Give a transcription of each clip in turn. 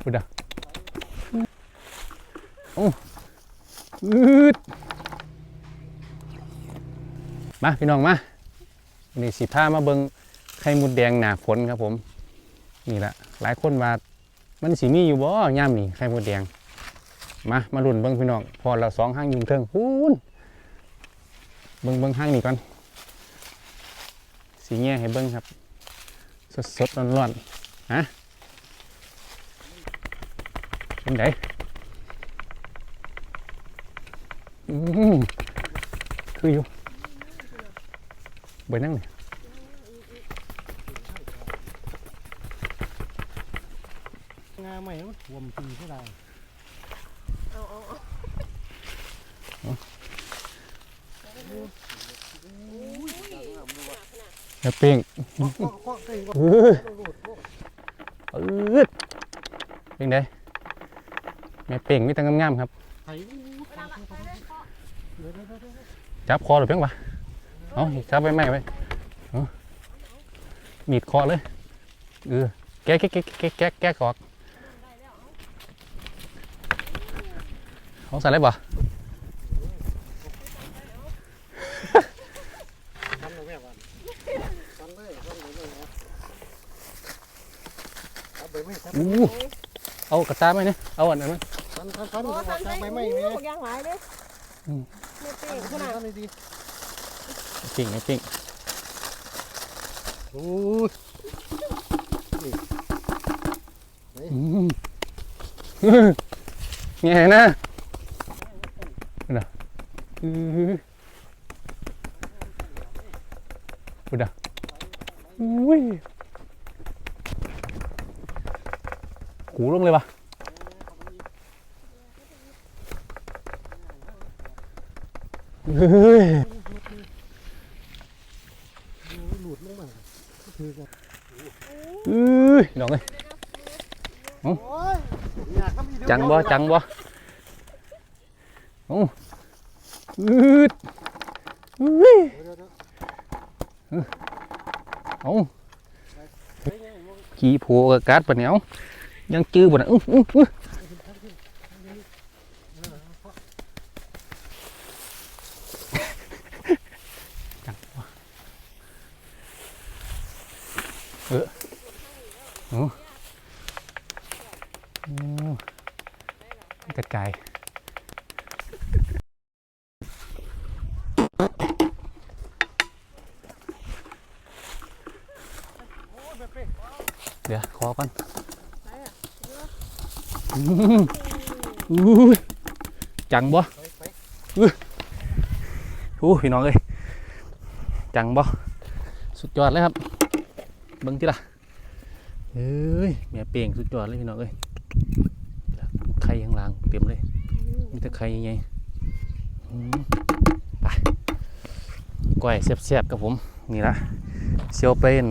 พูดอะโอ้อืดมาพี่น้องมานี่สิพามาเบิงไข่มดแดงหนาฝนครับผม นี่แหละหลายคนว่ามันสีมีอยู่บ่ย่ามนี่ไข่มดแดง มามาลุ่นเบิ้งพี่น้อง พอเราสองห้างยิงเทิงพูนเบิ้งเบิ้งห้างนี่ก่อนสีแง่ให้เบิ้งครับ สดสดร้อนร้อนๆฮะ เป็นไงอืมคืออยู่เบิ้งนั่งเลยง แล้วเปล้ก็เออเออเป็นไม่เป้งมีแต่งามๆครับจับคอหรือเพียงวะเอาจับไปไม่ไปเอามีดคอเลยเออแกะแกะแกะแกะแกะแกะกอกเอาใส่เลยบ่ทำเลยแม่วันทำเลยทำเลยเลยนะอู้เอากระตาไหมเนี่ยเอาอันนั้น ไหมทันทันทันโอ้เอาทันจากไปใบไม่ไม้ไม่แม่พวกยางหลายเลยอืมไม่เป่งขทันนาดทันเลยดีปิ้งไอ้ปิ้งโอ้ยอืมไงนะนี่นะอือพูดอะอุ้ยหูลงเลยปะ เฮ้ยหลุดลงมาถือกันอื้อน้องเอ้ยโอ้ยจังบ่จังบ่โอ้อืดอุ้ยเดี๋ยเดี๋ยเอาเฮ้ยยังยังขี้โผล่กับการ์ดปะเนี้ยยังจื้อบ่น่ะอื้ออื้ออื้อจังบ่ เออโอ้โอ้กระจายเดี๋ยวขอก่อนอื้อจังบ่อู้พี่น้องเอ้ยจังบ่สุดยอดเลยครับ เบิ่งที่ล่ะเอ้ยแม่เป่งสุดยอดเลยพี่น้องเอ้ยไข่ข้างล่างเต็มเลย มีแต่ไข่ใหญ่ๆอืมไปก้อยแซ่บๆครับผม นี่ละเซียวเป็น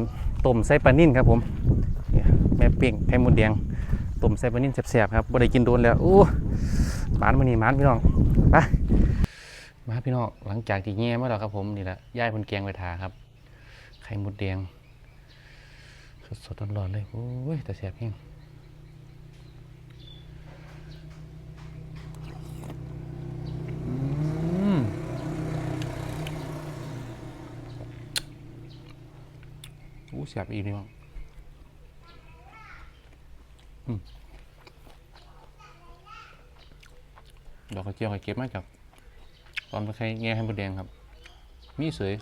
ต้มไส้ปลานิ่นครับผมเนี่ยแม่เป่งไข่มดแดงต้มไส้ปลานิ่นแซ่บๆครับบ่ได้กินโดนแล้วโอ้หมานมานี่หมานพี่น้องไปมาพี่น้องหลังจากที่แง่มาแล้วครับผมนี่แหละย่ายเพนแกงไปทาครับ ไข่มดแดง สดๆร้อนๆเลย โอ้ย แต่แสบแห้งอืมโอ้แสบอีกนี่มั้งดอกกระเจียวไข่เก็บมาจากตอนไปใครแง่ให้มดแดงครับ มีสวย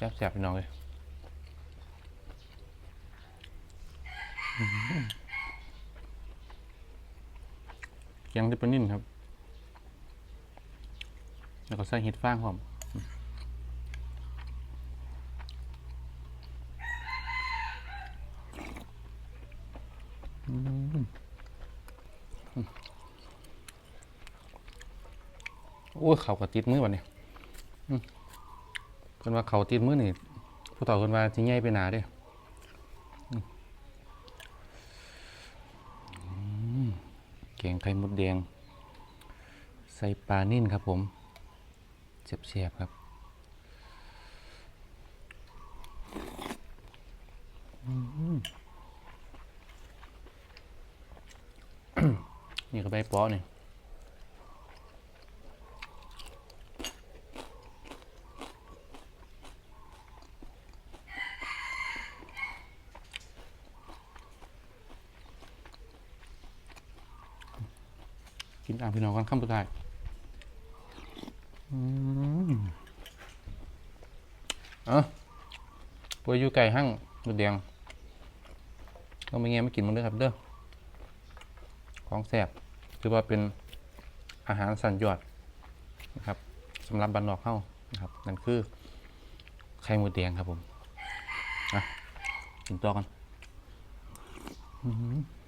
แซ่บแซ่บพี่น้องเลยยังได้ปนิ่นครับ แล้วก็ใส่เห็ดฟางหอมโอ้ยเขาก็ติดมือวันนี้ เพิ่นว่าเขาติดมือนี่ผู้ต่อเพิ่นว่าสิใหญ่ไปหนาเด้แกงไข่มดแดง ใส่ปลานิ่นครับผมเสียบครับนี่ก็ใบเปาะนี่ กินตามพี่น้องกันคำสุดท้ายอืมเอะปวยอยู่ไก่ห้างมดแดงต้องไปเงี้ยไมากินมันด้วยครับเด้อของแซ่บถือว่าเป็นอาหารสัญยอดนะครับสำหรับบันนอกเข้านะครับ นั่นคือไข่มดแดงครับผมนะกินตัวกันอือ